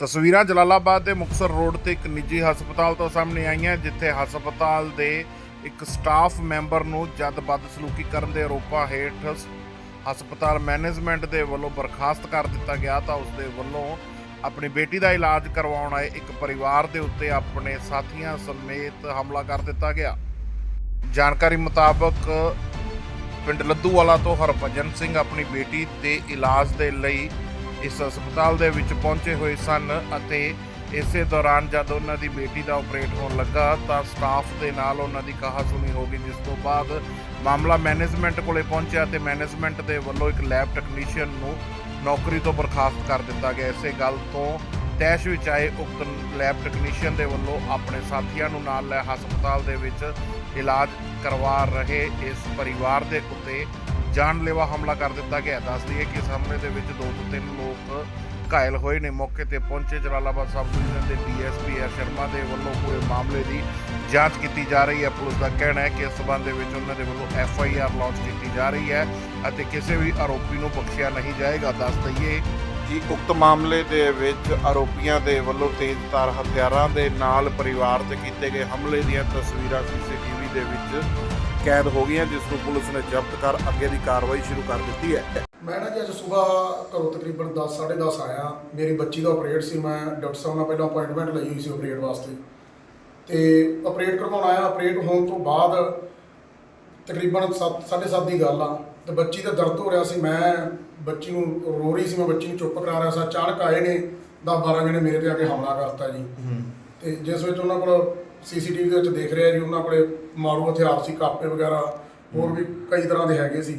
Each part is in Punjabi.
ਤਸਵੀਰਾਂ ਜਲਾਲਾਬਾਦ ਦੇ ਮੁਕਤਸਰ ਰੋਡ ਤੇ ਇੱਕ ਨਿੱਜੀ ਹਸਪਤਾਲ ਤੋਂ ਸਾਹਮਣੇ ਆਈਆਂ, ਜਿੱਥੇ ਹਸਪਤਾਲ ਦੇ ਇੱਕ ਸਟਾਫ ਮੈਂਬਰ ਨੂੰ ਜਦ ਬਦਸਲੂਕੀ ਕਰਨ ਦੇ ਆਰੋਪਾਂ ਹੇਠ ਹਸਪਤਾਲ ਮੈਨੇਜਮੈਂਟ ਦੇ ਵੱਲੋਂ ਬਰਖਾਸਤ ਕਰ ਦਿੱਤਾ ਗਿਆ ਤਾਂ ਉਸ ਦੇ ਵੱਲੋਂ ਆਪਣੀ ਬੇਟੀ ਦਾ ਇਲਾਜ ਕਰਵਾਉਣ ਆਏ ਇੱਕ ਪਰਿਵਾਰ ਦੇ ਉੱਤੇ ਆਪਣੇ ਸਾਥੀਆਂ ਸਮੇਤ ਹਮਲਾ ਕਰ ਦਿੱਤਾ ਗਿਆ। ਜਾਣਕਾਰੀ ਮੁਤਾਬਕ ਪਿੰਡ ਲੱਦੂਵਾਲਾ ਤੋਂ ਹਰਭਜਨ ਸਿੰਘ ਆਪਣੀ ਬੇਟੀ ਦੇ ਇਲਾਜ ਦੇ ਲਈ ਇਸ ਹਸਪਤਾਲ ਦੇ ਵਿੱਚ ਪਹੁੰਚੇ ਹੋਏ ਸਨ ਅਤੇ ਇਸੇ ਦੌਰਾਨ ਜਦ ਉਹਨਾਂ ਦੀ ਬੇਟੀ ਦਾ ਆਪਰੇਟ ਹੋਣ ਲੱਗਾ ਤਾਂ ਸਟਾਫ ਦੇ ਨਾਲ ਉਹਨਾਂ ਦੀ ਕਹਾ ਸੁਣੀ ਹੋ ਗਈ, ਜਿਸ ਤੋਂ ਬਾਅਦ ਮਾਮਲਾ ਮੈਨੇਜਮੈਂਟ ਕੋਲੇ ਪਹੁੰਚਿਆ ਤੇ ਮੈਨੇਜਮੈਂਟ ਦੇ ਵੱਲੋਂ ਇੱਕ ਲੈਬ ਟੈਕਨੀਸ਼ੀਅਨ ਨੂੰ ਨੌਕਰੀ ਤੋਂ ਬਰਖਾਸਤ ਕਰ ਦਿੱਤਾ ਗਿਆ। ਇਸੇ ਗੱਲ ਤੋਂ ਤੈਸ਼ ਵਿੱਚ ਆਏ ਉਕਤ ਲੈਬ ਟੈਕਨੀਸ਼ੀਅਨ ਦੇ ਵੱਲੋਂ ਆਪਣੇ ਸਾਥੀਆਂ ਨੂੰ ਨਾਲ ਲੈ ਹਸਪਤਾਲ ਦੇ ਵਿੱਚ ਇਲਾਜ ਕਰਵਾ ਰਹੇ ਇਸ ਪਰਿਵਾਰ ਦੇ ਉੱਤੇ ਜਾਨਲੇਵਾ ਹਮਲਾ ਕਰ ਦਿੱਤਾ ਗਿਆ ਦੱਸ ਦਈਏ ਕਿ ਇਸ ਹਮਲੇ ਦੇ ਵਿੱਚ ਦੋ ਤੋਂ ਤਿੰਨ ਲੋਕ ਘਾਇਲ ਹੋਏ ਨੇ। ਮੌਕੇ ਤੇ ਪਹੁੰਚੇ ਜਲਾਲਾਬਾਦ ਸਬ ਡਿਵੀਜ਼ਨ ਦੇ ਡੀਐਸਪੀ ਆਰ ਸ਼ਰਮਾ ਦੇ ਵੱਲੋਂ ਪੂਰੇ ਮਾਮਲੇ ਦੀ ਜਾਂਚ ਕੀਤੀ ਜਾ ਰਹੀ ਹੈ। ਪੁਲਿਸ ਦਾ ਕਹਿਣਾ ਹੈ ਕਿ ਇਸ ਸਬੰਧ ਦੇ ਵਿੱਚ ਉਹਨਾਂ ਦੇ ਵੱਲੋਂ ਐਫ ਆਈ ਆਰ ਲਾਂਚ ਕੀਤੀ ਜਾ ਰਹੀ ਹੈ ਅਤੇ ਕਿਸੇ ਵੀ ਆਰੋਪੀ ਨੂੰ ਬਖਸ਼ਿਆ ਨਹੀਂ ਜਾਏਗਾ। ਦੱਸ ਦਈਏ ਕਿ ਉਕਤ ਮਾਮਲੇ ਦੇ ਵਿੱਚ ਆਰੋਪੀਆਂ ਦੇ ਵੱਲੋਂ ਤੇਜ਼ਧਾਰ ਹਥਿਆਰਾਂ ਦੇ ਨਾਲ ਪਰਿਵਾਰ ਤੇ ਕੀਤੇ ਗਏ ਹਮਲੇ ਦੀਆਂ ਤਸਵੀਰਾਂ ਸੀਸੀਟੀਵੀ ਦੇ ਵਿੱਚ ਕੈਦ ਹੋ ਗਈਆਂ ਜਿਸ ਨੂੰ ਪੁਲਿਸ ਨੇ ਜ਼ਬਤ ਕਰ ਅੱਗੇ ਦੀ ਕਾਰਵਾਈ ਸ਼ੁਰੂ ਕਰ ਦਿੱਤੀ ਹੈ। ਮੈਂ ਨਾ ਜੀ ਅੱਜ ਸਵੇਰ ਘਰੋਂ ਤਕਰੀਬਨ 10 10:30 ਆਇਆ। ਮੇਰੀ ਬੱਚੀ ਦਾ ਆਪਰੇਟ ਸੀ ਮੈਂ ਡਾਕਟਰ ਸਾਹਿਬ ਨਾਲ ਪਹਿਲਾਂ ਅਪਾਇੰਟਮੈਂਟ ਲਈ ਹੋਈ ਸੀ ਆਪਰੇਟ ਵਾਸਤੇ। ਤੇ ਆਪਰੇਟ ਕਰਵਾਉਣ ਆਇਆ ਆਪਰੇਟ ਹੋਣ ਤੋਂ ਬਾਅਦ ਤਕਰੀਬਨ 7:30 ਦੀ ਗੱਲ ਆ। ਤੇ ਬੱਚੀ ਦਾ ਦਰਦ ਹੋ ਰਿਹਾ ਸੀ ਮੈਂ ਬੱਚੀ ਨੂੰ ਰੋ ਰਹੀ ਸੀ ਮੈਂ ਬੱਚੀ ਨੂੰ ਚੁੱਪ ਕਰਾ ਰਿਹਾ ਸੀ। ਅਚਾਨਕ ਆਏ ਨੇ 10 12 ਜਣੇ ਮੇਰੇ ਤੇ ਆ ਕੇ ਹਮਲਾ ਕਰਤਾ ਜੀ। ਤੇ ਜਿਸ ਵਿੱਚ ਉਹਨਾਂ ਕੋਲ ਸੀਸੀਟੀਵੀ ਦੇ ਵਿੱਚ ਦੇਖ ਰਿਹਾ ਜੀ ਉਹਨਾਂ ਕੋਲੇ ਮਾਰੂ ਹਥਿਆਰ ਸੀ ਕਾਪੇ ਵਗੈਰਾ ਹੋਰ ਵੀ ਕਈ ਤਰ੍ਹਾਂ ਦੇ ਹੈਗੇ ਸੀ।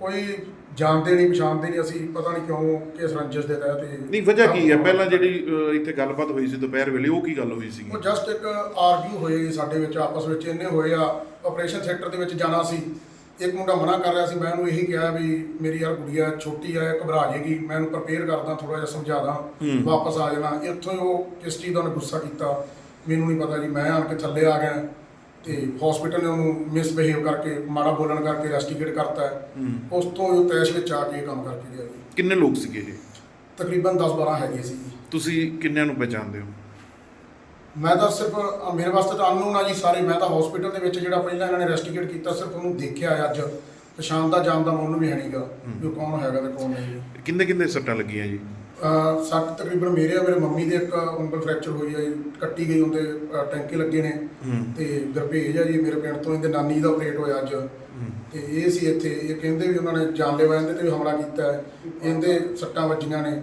ਕੋਈ ਜਾਣਦੇ ਨਹੀਂ ਪਛਾਣਦੇ ਨਹੀਂ ਅਸੀਂ ਪਤਾ ਨਹੀਂ ਕਿਉਂ ਕਿਸ ਰੰਜਿਸ਼ ਦੇ ਤਹਿਤ ਇਹ ਨਹੀਂ ਵਜ੍ਹਾ ਕੀ ਹੈ? ਪਹਿਲਾਂ ਜਿਹੜੀ ਅਹ, ਇੱਥੇ ਗੱਲਬਾਤ ਹੋਈ ਸੀ ਦੁਪਹਿਰ ਵੇਲੇ ਉਹ ਕੀ ਗੱਲ ਹੋਈ ਸੀ ਉਹ ਜਸਟ ਇੱਕ ਆਰਗਿਊ ਹੋਏ ਸਾਡੇ ਵਿੱਚ ਆਪਸ ਵਿੱਚ ਇੰਨੇ ਹੋਏ ਆ ਆਪਰੇਸ਼ਨ ਥੀਏਟਰ ਦੇ ਵਿੱਚ ਜਾਣਾ ਸੀ। ਇੱਕ ਮੁੰਡਾ ਮਨਾ ਕਰ ਰਿਹਾ ਸੀ ਮੈਂ ਉਹਨੂੰ ਇਹੀ ਕਿਹਾ ਵੀ ਮੇਰੀ ਯਾਰ ਗੁੜੀਆ ਛੋਟੀ ਆ ਇਹ ਘਬਰਾ ਜਾਏਗੀ ਮੈਂ ਉਹਨੂੰ ਪ੍ਰਪੇਅਰ ਕਰਦਾ ਥੋੜਾ ਜਿਹਾ ਸਮਝਾਦਾ ਵਾਪਸ ਆ ਜਾਣਾ। ਇੱਥੋਂ ਹੀ ਉਹ ਕਿਸ ਚੀਜ਼ ਦਾ ਉਹਨੇ ਗੁੱਸਾ ਕੀਤਾ। ਮੈਨੂੰ ਨਹੀਂ ਪਤਾ ਜੀ ਮੈਂ ਆਣ ਕੇ ਥੱਲੇ ਆ ਗਿਆ ਤੇ ਹਸਪੀਟਲ ਨੇ ਉਹਨੂੰ ਮਿਸਬਿਹੇਵ ਕਰਕੇ ਮਾੜਾ ਬੋਲਣ ਕਰਕੇ ਰੈਸਟੀਕੇਟ ਕਰਤਾ। ਹੈ। ਉਸ ਤੋਂ ਉਹ ਤੈਸ਼ ਵਿੱਚ ਆ ਕੇ ਇਹ ਕੰਮ ਕਰਕੇ ਗਿਆ ਜੀ। ਕਿੰਨੇ ਲੋਕ ਸੀਗੇ ਇਹ? ਤਕਰੀਬਨ 10 12 ਹੈਗੇ ਸੀ। ਜੀ ਤੁਸੀਂ ਕਿੰਨਿਆਂ ਨੂੰ ਪਛਾਣਦੇ ਹੋ? ਮੈਂ ਤਾਂ ਸਿਰਫ ਅ, ਮੇਰੇ ਵਾਸਤੇ ਤਾਂ ਅਨਨੋਨ ਆ ਜੀ ਸਾਰੇ। ਮੈਂ ਤਾਂ ਹਸਪੀਟਲ ਦੇ ਵਿੱਚ ਜਿਹੜਾ ਪਹਿਲਾਂ ਇਹਨਾਂ ਨੇ ਰੈਸਟੀਕੇਟ ਕੀਤਾ ਸਿਰਫ ਉਹਨੂੰ ਦੇਖਿਆ ਹੈ ਅੱਜ। ਪਛਾਣ ਦਾ ਜਾਣਦਾ ਮੈਂ ਉਹਨੂੰ ਵੀ ਹੈ ਨਹੀਂਗਾ ਵੀ ਉਹ ਕੌਣ ਹੈਗਾ ਤੇ ਕੌਣ ਨਹੀਂ। ਕਿੰਨੇ ਕਿੰਨੇ ਸੱਟਾਂ ਲੱਗੀਆਂ ਜੀ? ਸੱਟ ਤਕਰੀਬਨ ਮੇਰੇ ਆ ਮੇਰੇ ਮੰਮੀ ਦੇ ਇੱਕ ਉਂਗਲ ਫ੍ਰੈਕਚਰ ਹੋਈ ਹੈ ਜੀ, ਕੱਟੀ ਗਈ ਉਹਦੇ ਟੈਂਕੇ ਲੱਗੇ ਨੇ। ਤੇ ਗਰਭੇਜ ਆ ਜੀ ਮੇਰੇ ਪਿੰਡ ਤੋਂ ਇਹਦੇ ਨਾਨੀ ਦਾ ਆਪਰੇਟ ਹੋਇਆ ਅੱਜ। ਤੇ ਇਹ ਸੀ ਇੱਥੇ ਇਹ ਕਹਿੰਦੇ ਵੀ ਉਹਨਾਂ ਨੇ ਜਾਨਲੇਵਾ ਇਹਦੇ ਤੇ ਵੀ ਹਮਲਾ ਕੀਤਾ ਹੈ। ਇਹਦੇ ਸੱਟਾਂ ਵੱਜੀਆਂ ਨੇ।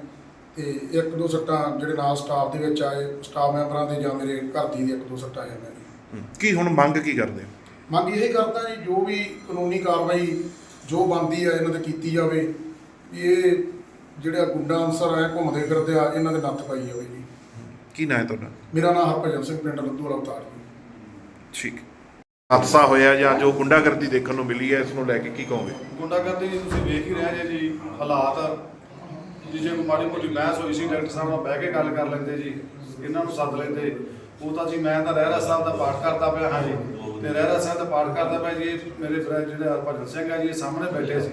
ਤੇ ਇੱਕ ਦੋ ਸੱਟਾਂ ਜਿਹੜੇ ਨਾਲ ਸਟਾਫ ਦੇ ਵਿੱਚ ਆਏ ਸਟਾਫ ਮੈਂਬਰਾਂ ਦੇ ਜਾਂ ਮੇਰੇ ਘਰ ਦੀ ਦੇ ਇੱਕ ਦੋ ਸੱਟਾਂ ਆਈਆਂ ਨੇ। ਕੀ ਹੁਣ ਮੰਗ ਕੀ ਕਰਦੇ? ਹੋ ਮੰਗ ਇਹ ਕਰਦਾ ਜੀ ਜੋ ਵੀ ਕਾਨੂੰਨੀ ਕਾਰਵਾਈ ਜੋ ਬਣਦੀ ਹੈ ਇਹਨਾਂ ਤੇ ਕੀਤੀ ਜਾਵੇ ਵੀ ਇਹ ਜਿਹੜਾ ਗੁੰਡਾ ਅਨਸਰ ਹੈ ਘੁੰਮਦੇ ਫਿਰਦੇ ਆ ਇਹਨਾਂ ਦੇ ਨੱਥ ਪਾਈ ਜਾਵੇ ਜੀ। ਕੀ ਨਾਂ ਹੈ ਤੁਹਾਡਾ? ਮੇਰਾ ਨਾਮ ਹਰਭਜਨ ਸਿੰਘ ਪਿੰਡ ਲੱਦੂ ਵਾਲਾ ਉਤਾਰ ਜੀ। ਠੀਕ। ਹਾਦਸਾ ਹੋਇਆ ਜਾਂ ਜੋ ਗੁੰਡਾਗਰਦੀ ਦੇਖਣ ਨੂੰ ਮਿਲੀ ਹੈ ਇਸ ਨੂੰ ਲੈ ਕੇ ਕੀ ਕਹੋਗੇ? ਗੁੰਡਾਗਰਦੀ ਜੀ ਤੁਸੀਂ ਵੇਖ ਹੀ ਰਹੇ ਜੇ ਜੀ ਹਾਲਾਤ। ਜੀ ਜੇ ਕੋਈ ਮਾੜੀ ਮੋਟੀ ਬਹਿਸ ਹੋਈ ਸੀ ਡਾਕਟਰ ਸਾਹਿਬ ਨਾਲ ਬਹਿ ਕੇ ਗੱਲ ਕਰ ਲੈਂਦੇ ਜੀ ਇਹਨਾਂ ਨੂੰ ਸੱਦ ਲੈਂਦੇ। ਉਹ ਤਾਂ ਜੀ ਮੈਂ ਤਾਂ ਰਹਿਰਾ ਸਾਹਿਬ ਦਾ ਪਾਠ ਕਰਦਾ ਪਿਆ ਹਾਂ ਜੀ। ਤੇ ਰਹਿਰਾ ਸਾਹਿਬ ਦਾ ਪਾਠ ਕਰਦਾ ਪਿਆ ਜੀ ਇਹ ਮੇਰੇ ਫਰੈਂਡ ਜਿਹੜੇ ਹਰਭਜਨ ਸਿੰਘ ਆ ਜੀ ਇਹ ਸਾਹਮਣੇ ਬੈਠੇ ਸੀ।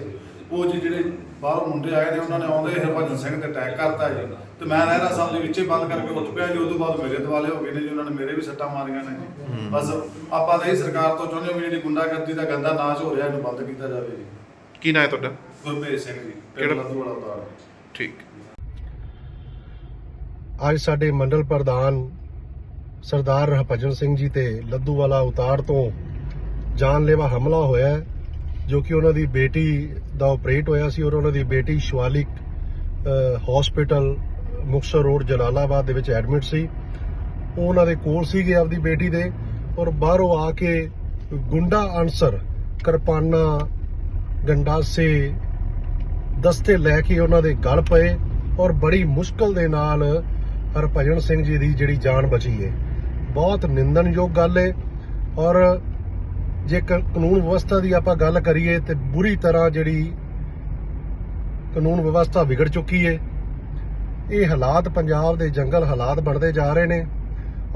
ਉਹ ਜੀ ਜਿਹੜੇ ਬਾਹਰੋਂ ਮੁੰਡੇ ਆਏ ਨੇ ਉਹਨਾਂ ਨੇ ਆਉਂਦੇ ਹਰਭਜਨ ਸਿੰਘ ਤੇ ਅਟੈਕ ਕਰਤਾ ਜੀ। ਤੇ ਮੈਂ ਰਹਿਰਾ ਸਾਹਿਬ ਦੇ ਵਿੱਚੇ ਬੰਦ ਕਰਕੇ ਉੱਠ ਪਿਆ ਜੀ ਉਸ ਤੋਂ ਬਾਅਦ ਮੇਰੇ ਦੁਆਲੇ ਹੋ ਗਏ ਨੇ ਜੀ ਉਹਨਾਂ ਨੇ ਮੇਰੇ ਵੀ ਸੱਟਾਂ ਮਾਰੀਆਂ ਨੇ ਜੀ। ਬਸ ਆਪਾਂ ਤਾਂ ਇਹ ਸਰਕਾਰ ਤੋਂ ਚਾਹੁੰਦੇ ਹਾਂ ਵੀ ਜਿਹੜੀ ਗੁੰਡਾਗਰਦੀ ਦਾ ਗੰਦਾ ਨਾਚ ਹੋ ਰਿਹਾ ਇਹਨੂੰ ਬੰਦ ਕੀਤਾ ਜਾਵੇ ਜੀ। ਕੀ ਨਾਂ ਹੈ ਤੁਹਾਡਾ? ਗੁਰਮੇਜ ਸਿੰਘ ਜੀ ਕਿਹੜਾ- ਕਿਹੜਾ ਲੱਦੂ ਵਾਲਾ ਉਤਾਰ ਠੀਕ। ਅੱਜ ਸਾਡੇ ਮੰਡਲ ਪ੍ਰਧਾਨ ਸਰਦਾਰ ਹਰਭਜਨ ਸਿੰਘ ਜੀ ਤੇ ਲੱਦੂ ਵਾਲਾ ਉਤਾਰ ਤੋਂ ਜਾਨਲੇਵਾ ਹਮਲਾ ਹੋਇਆ ਹੈ, ਜੋ ਕਿ ਉਹਨਾਂ ਦੀ ਬੇਟੀ ਦਾ ਆਪਰੇਟ ਹੋਇਆ ਸੀ ਔਰ ਉਹਨਾਂ ਦੀ ਬੇਟੀ ਸ਼ਵਾਲਿਕ ਹਸਪੀਟਲ ਮੁਕਤਸਰ ਰੋਡ ਜਲਾਲਾਬਾਦ ਦੇ ਵਿੱਚ ਐਡਮਿਟ ਸੀ। ਉਹ ਉਹਨਾਂ ਦੇ ਕੋਲ ਸੀਗੇ ਆਪਦੀ ਬੇਟੀ ਦੇ ਔਰ ਬਾਹਰੋਂ ਆ ਕੇ ਗੁੰਡਾ ਅਨਸਰ ਕਿਰਪਾਨਾ ਗੰਡਾਸੇ ਦਸਤੇ ਲੈ ਕੇ ਉਹਨਾਂ ਦੇ ਗਲ ਪਏ ਔਰ ਬੜੀ ਮੁਸ਼ਕਲ ਦੇ ਨਾਲ ਹਰਭਜਨ ਸਿੰਘ ਜੀ ਦੀ ਜਿਹੜੀ ਜਾਨ ਬਚੀ ਹੈ ਬਹੁਤ ਨਿੰਦਣਯੋਗ ਗੱਲ ਹੈ ਔਰ ਜੇ ਕਾਨੂੰਨ ਵਿਵਸਥਾ ਦੀ ਆਪਾਂ ਗੱਲ ਕਰੀਏ ਤੇ ਬੁਰੀ ਤਰ੍ਹਾਂ ਜਿਹੜੀ ਕਾਨੂੰਨ ਵਿਵਸਥਾ ਵਿਗੜ ਚੁੱਕੀ ਹੈ ਇਹ ਹਾਲਾਤ ਪੰਜਾਬ ਦੇ ਜੰਗਲ ਹਾਲਾਤ ਬਣਦੇ ਜਾ ਰਹੇ ਨੇ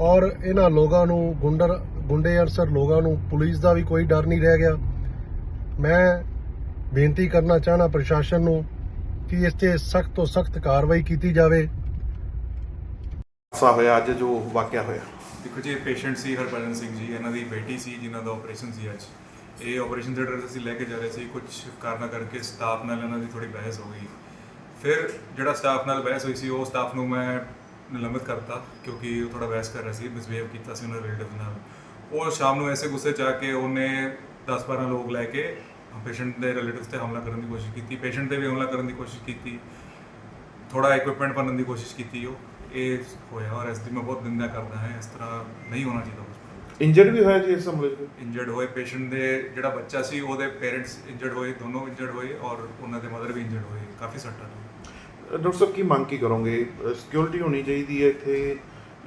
ਔਰ ਇਹਨਾਂ ਲੋਕਾਂ ਨੂੰ ਗੁੰਡਰ ਗੁੰਡੇ ਅਨਸਰ ਲੋਕਾਂ ਨੂੰ ਪੁਲਿਸ ਦਾ ਵੀ ਕੋਈ ਡਰ ਨਹੀਂ ਰਹਿ ਗਿਆ। ਮੈਂ ਬੇਨਤੀ ਕਰਨਾ ਚਾਹਣਾ ਪ੍ਰਸ਼ਾਸਨ ਨੂੰ ਕਿ ਇਸ ਤੇ ਸਖਤ ਤੋਂ ਸਖਤ ਕਾਰਵਾਈ ਕੀਤੀ ਜਾਵੇ। ਹਾਦਸਾ ਹੋਇਆ, ਅੱਜ ਜੋ ਵਾਕਿਆ ਹੋਇਆ। ਦੇਖੋ ਜੀ, ਇਹ ਪੇਸ਼ੈਂਟ ਸੀ ਹਰਭਜਨ ਸਿੰਘ ਜੀ, ਇਹਨਾਂ ਦੀ ਬੇਟੀ ਸੀ ਜਿਨ੍ਹਾਂ ਦਾ ਆਪਰੇਸ਼ਨ ਸੀ ਅੱਜ। ਇਹ ਆਪਰੇਸ਼ਨ ਥੀਏਟਰ 'ਚ ਅਸੀਂ ਲੈ ਕੇ ਜਾ ਰਹੇ ਸੀ, ਕੁਝ ਕਾਰਨਾਂ ਕਰਕੇ ਸਟਾਫ ਨਾਲ ਇਹਨਾਂ ਦੀ ਥੋੜੀ ਬਹਿਸ ਹੋ ਗਈ। ਫਿਰ ਜਿਹੜਾ ਸਟਾਫ ਨਾਲ ਬਹਿਸ ਹੋਈ ਸੀ, ਉਹ ਸਟਾਫ ਨੂੰ ਮੈਂ ਨਿਲੰਬਿਤ ਕਰਤਾ ਕਿਉਂਕਿ ਉਹ ਥੋੜਾ ਬਹਿਸ ਕਰ ਰਿਹਾ ਸੀ ਮਿਸਬੀਹੇਵ ਕੀਤਾ ਸੀ ਉਹਨਾਂ ਰਿਲੇਟਿਵ ਨਾਲ। ਉਹ ਸ਼ਾਮ ਨੂੰ ਐਸੇ ਗੁੱਸੇ 'ਚ ਆ ਕੇ ਉਹਨੇ 10-12 ਲੋਕ ਲੈ ਕੇ ਪੇਸ਼ੈਂਟ ਦੇ ਰਿਲੇਟਿਵਸ ਤੇ ਹਮਲਾ ਕਰਨ ਦੀ ਕੋਸ਼ਿਸ਼ ਕੀਤੀ। ਪੇਸ਼ੈਂਟ ਤੇ ਵੀ ਹਮਲਾ ਕਰਨ ਦੀ ਕੋਸ਼ਿਸ਼ ਕੀਤੀ। ਥੋੜਾ ਇਕਵਿਪਮੈਂਟ ਭੰਨਣ ਦੀ ਕੋਸ਼ਿਸ਼ ਕੀਤੀ ਉਹ। ਇਹ ਹੋਇਆ ਔਰ ਇਸ ਦੀ ਮੈਂ ਬਹੁਤ ਨਿੰਦਾ ਕਰਦਾ ਹਾਂ ਇਸ ਤਰ੍ਹਾਂ ਨਹੀਂ ਹੋਣਾ ਚਾਹੀਦਾ ਹਸਪਤਾਲ ਇੰਜਰਡ ਵੀ ਹੋਇਆ ਜੀ ਇਸ ਹਮਲੇ 'ਚ? ਇੰਜਰਡ ਹੋਏ ਪੇਸ਼ੈਂਟ ਦੇ ਜਿਹੜਾ ਬੱਚਾ ਸੀ ਉਹਦੇ ਪੇਰੈਂਟਸ ਇੰਜਰਡ ਹੋਏ ਦੋਨੋਂ ਇੰਜਰਡ ਹੋਏ ਔਰ ਉਹਨਾਂ ਦੇ ਮਦਰ ਵੀ ਇੰਜਰਡ ਹੋਏ ਕਾਫੀ ਸੱਟਾਂ ਨੇ ਡਾਕਟਰ ਸਾਹਿਬ ਕੀ ਮੰਗ ਕੀ ਕਰੋਗੇ? ਸਿਕਿਉਰਿਟੀ ਹੋਣੀ ਚਾਹੀਦੀ ਹੈ ਇੱਥੇ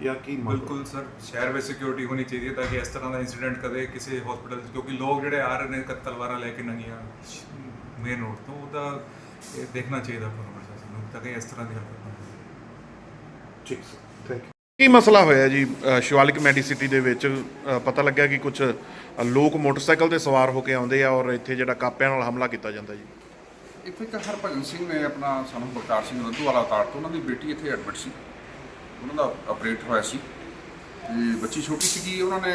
ਜਾਂ ਕੀ ਮੰਗ? ਬਿਲਕੁਲ ਸਰ ਸ਼ਹਿਰ ਵਿੱਚ ਸਿਕਿਉਰਿਟੀ ਹੋਣੀ ਚਾਹੀਦੀ ਹੈ ਤਾਂ ਕਿ ਇਸ ਤਰ੍ਹਾਂ ਦਾ ਇਨਸੀਡੈਂਟ ਕਦੇ ਕਿਸੇ ਹਸਪੀਟਲ ਕਿਉਂਕਿ ਲੋਕ ਜਿਹੜੇ ਆ ਰਹੇ ਨੇ ਤਲਵਾਰਾਂ ਲੈ ਕੇ ਨੰਗੀਆਂ ਮੇਨ ਰੋਡ ਤੋਂ ਉਹਦਾ ਇਹ ਦੇਖਣਾ ਚਾਹੀਦਾ ਨੂੰ ਪ੍ਰਸ਼ਾਸਨ ਨੂੰ ਤਾਂ ਕਿ ਇਸ ਤਰ੍ਹਾਂ ਦੀ ਹਰਕਤ ਨਾ ਹੋਵੇ ਠੀਕ ਸਰ ਥੈਂਕ ਯੂ ਕੀ ਮਸਲਾ ਹੋਇਆ ਜੀ ਅ, ਸ਼ਿਵਾਲਿਕ ਮੈਡੀਸਿਟੀ ਦੇ ਵਿੱਚ? ਅ, ਪਤਾ ਲੱਗਿਆ ਕਿ ਕੁਝ ਲੋਕ ਮੋਟਰਸਾਈਕਲ ਤੇ ਸਵਾਰ ਹੋ ਕੇ ਆਉਂਦੇ ਆ ਔਰ ਇੱਥੇ ਜਿਹੜਾ ਕਾਪਿਆਂ ਨਾਲ ਹਮਲਾ ਕੀਤਾ ਜਾਂਦਾ ਜੀ? ਇੱਥੇ ਇੱਕ ਹਰਭਜਨ ਸਿੰਘ ਨੇ ਆਪਣਾ ਸਾਨੂੰ ਬਲਕਾਰ ਸਿੰਘ ਰੰਧੂ ਵਾਲਾ ਤਾਰ ਤੋਂ ਉਹਨਾਂ ਦੀ ਬੇਟੀ ਇੱਥੇ ਐਡਮਿਟ ਸੀ। ਉਹਨਾਂ ਦਾ ਆਪਰੇਟ ਹੋਇਆ ਸੀ। ਤੇ ਬੱਚੀ ਛੋਟੀ ਸੀਗੀ ਉਹਨਾਂ ਨੇ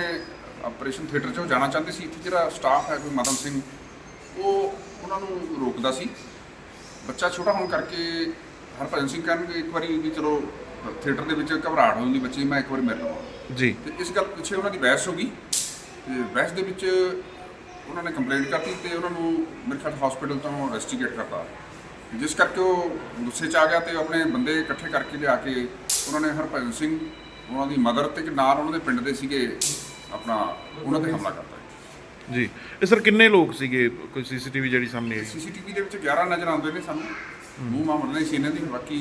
ਆਪਰੇਸ਼ਨ ਥੀਏਟਰ 'ਚ ਜਾਣਾ ਚਾਹੁੰਦੇ ਸੀ। ਇੱਥੇ ਜਿਹੜਾ ਸਟਾਫ ਹੈ ਕੋਈ ਮਦਨ ਸਿੰਘ ਉਹ ਉਹਨਾਂ ਨੂੰ ਰੋਕਦਾ ਸੀ। ਬੱਚਾ ਛੋਟਾ ਹੋਣ ਕਰਕੇ ਹਰਭਜਨ ਸਿੰਘ ਕਹਿਣਗੇ ਇੱਕ ਵਾਰੀ ਵੀ ਚਲੋ ਥੀਏਟਰ ਦੇ ਵਿੱਚ ਘਬਰਾਹਟ ਹੋ ਜਾਂਦੀ ਬੱਚੇ ਮੈਂ ਇੱਕ ਵਾਰੀ ਮਿਲ ਲਵਾਂ। ਜੀ। ਤੇ ਇਸ ਗੱਲ ਪਿੱਛੇ ਉਹਨਾਂ ਦੀ ਬਹਿਸ ਹੋ ਗਈ। ਤੇ ਬਹਿਸ ਦੇ ਵਿੱਚ ਉਹਨਾਂ ਨੇ ਕੰਪਲੇਂਟ ਕਰਤੀ ਤੇ ਉਹਨਾਂ ਨੂੰ ਮੇਰੇ ਖਿਆਲ ਹਸਪੀਟਲ ਤੋਂ ਇਨਵੈਸਟੀਗੇਟ ਕਰਤਾ। ਜਿਸ ਕਰਕੇ ਉਹ ਗੁੱਸੇ 'ਚ ਆ ਗਿਆ ਤੇ ਆਪਣੇ ਬੰਦੇ ਇਕੱਠੇ ਕਰਕੇ ਲਿਆ ਕੇ ਉਹਨਾਂ ਨੇ ਹਰਭਜਨ ਸਿੰਘ ਉਹਨਾਂ ਦੀ ਮਦਰ ਤੇ ਇੱਕ ਨਾਲ ਉਹਨਾਂ ਦੇ ਪਿੰਡ ਦੇ ਸੀਗੇ ਆਪਣਾ ਉਹਨਾਂ ਤੇ ਹਮਲਾ ਕਰਤਾ। ਜੀ। ਇਹ ਸਰ ਕਿੰਨੇ ਲੋਕ ਸੀਗੇ? ਕੋਈ ਸੀਸੀਟੀਵੀ ਜਿਹੜੀ ਸਾਹਮਣੇ ਆਈ? ਸੀਸੀਟੀਵੀ ਦੇ ਵਿੱਚ 11 ਨਜ਼ਰ ਆਉਂਦੇ ਨੇ ਸਾਨੂੰ। ਮੂੰਹ ਮਾਮਲੇ ਨਹੀਂ ਸੀ ਇਹਨਾਂ ਦੀ ਬਾਕੀ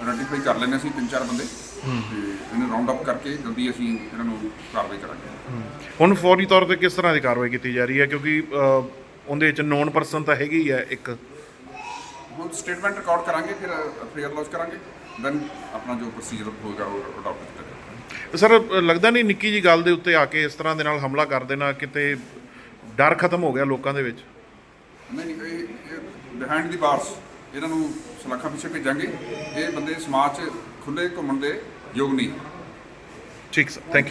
ਆਇਡੈਂਟੀਫਾਈ ਕਰ ਲੈਣੇ ਸੀ ਤਿੰਨ ਚਾਰ ਬੰਦੇ। ਤੇ ਇਹਨੂੰ ਰਾਉਂਡ ਅਪ ਕਰਕੇ ਜਲਦੀ ਅਸੀਂ ਇਹਨਾਂ ਨੂੰ ਕਾਰਵਾਈ ਕਰਾਂਗੇ। ਹੁਣ ਫੌਰੀ ਤੌਰ ਤੇ ਕਿਸ ਤਰ੍ਹਾਂ ਦੀ ਕਾਰਵਾਈ ਕੀਤੀ ਜਾ ਰਹੀ ਹੈ? ਕਿਉਂਕਿ ਉਹਦੇ ਵਿੱਚ ਨੋਨ ਪਰਸਨ ਤਾਂ ਹੈਗੀ ਹੀ ਇੱਕ। ਹੁਣ ਸਟੇਟਮੈਂਟ ਰਿਕਾਰਡ ਕਰਾਂਗੇ ਫਿਰ ਐਫਆਈਆਰ ਲੌਂਚ ਕਰਾਂਗੇ। ਦੈਨ ਆਪਣਾ ਜੋ ਪ੍ਰੋਸੀਜਰ ਹੋਏਗਾ ਉਹ ਅਡਾਪਟ ਕੀਤਾ ਜਾਏਗਾ ਸਰ ਅ, ਲੱਗਦਾ ਨਹੀਂ ਨਿੱਕੀ ਜੀ ਗੱਲ ਦੇ ਉੱਤੇ ਆ ਕੇ ਇਸ ਤਰ੍ਹਾਂ ਦੇ ਨਾਲ ਹਮਲਾ ਕਰ ਦੇਣਾ ਕਿਤੇ ਡਰ ਖਤਮ ਹੋ ਗਿਆ ਲੋਕਾਂ ਦੇ ਵਿੱਚ? ਨਹੀਂ ਨਹੀਂ ਇਹ ਬਿਹਾਈਂਡ ਦੀ ਬਾਰਸ ਇਹਨਾਂ ਨੂੰ ਸਲਾਖਾਂ ਪਿੱਛੇ ਭੇਜਾਂਗੇ। ਇਹ ਬੰਦੇ ਸਮਾਜ 'ਚ ਖੁੱਲੇ ਘੁੰਮਣ ਦੇ ਯੋਗ ਨਹੀਂ। ਠੀਕ ਸਰ ਥੈਂਕ ਯੂ